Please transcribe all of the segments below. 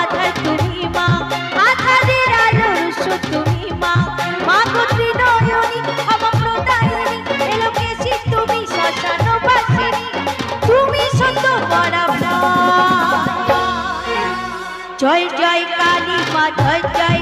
আধার তুমি মা আধারের আলোর তুমি মা। মা গত্রী নয়নী অমপ্রদায়িনী এলোকেশী তুমি শ্মশান বাসিনী, তুমি সত্য পরাপ্রা জয় জয় কালী মা, জয় জয়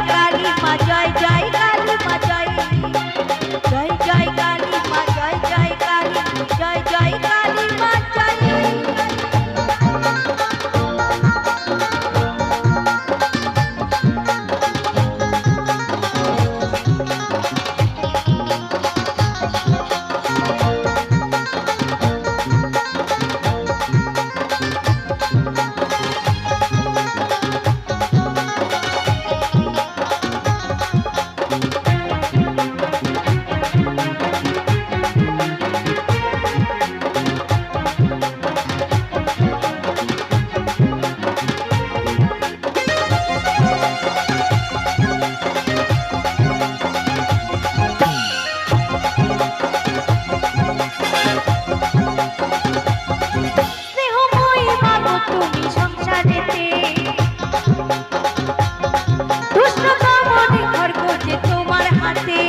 হাতে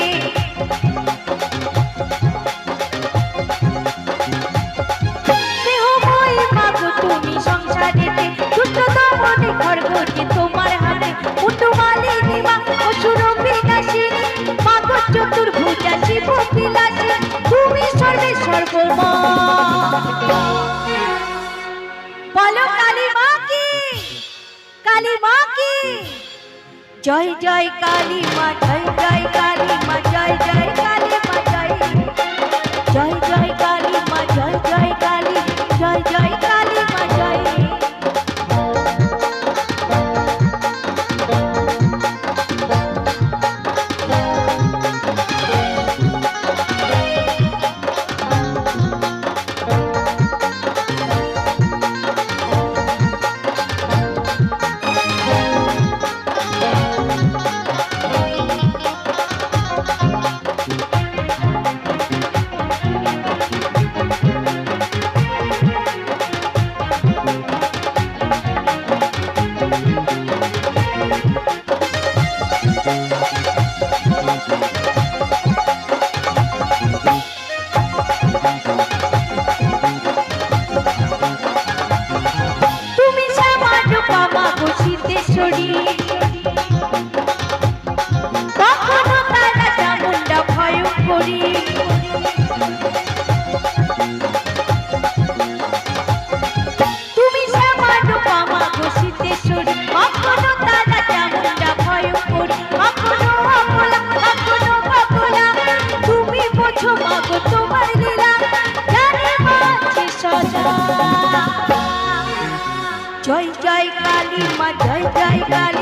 তুমি সংসারেতে। দুষ্টতম নিখর্গ যে তোমার হাতে মুটুমালিনী মা অসুর বিনাশিনী মাগো চতুর্ভুজা শিব বিলাসী তুমি সর্বে সর্বমা। বলো কালী মা কি? কালী মা কি? জয় জয় কালী মা জয় জয় কালী মা জয় কালী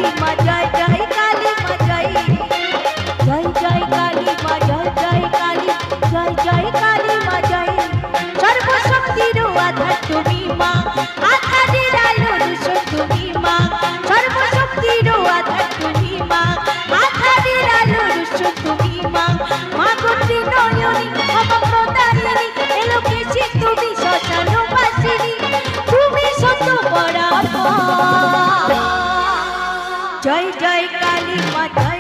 জয় জয় কালী মা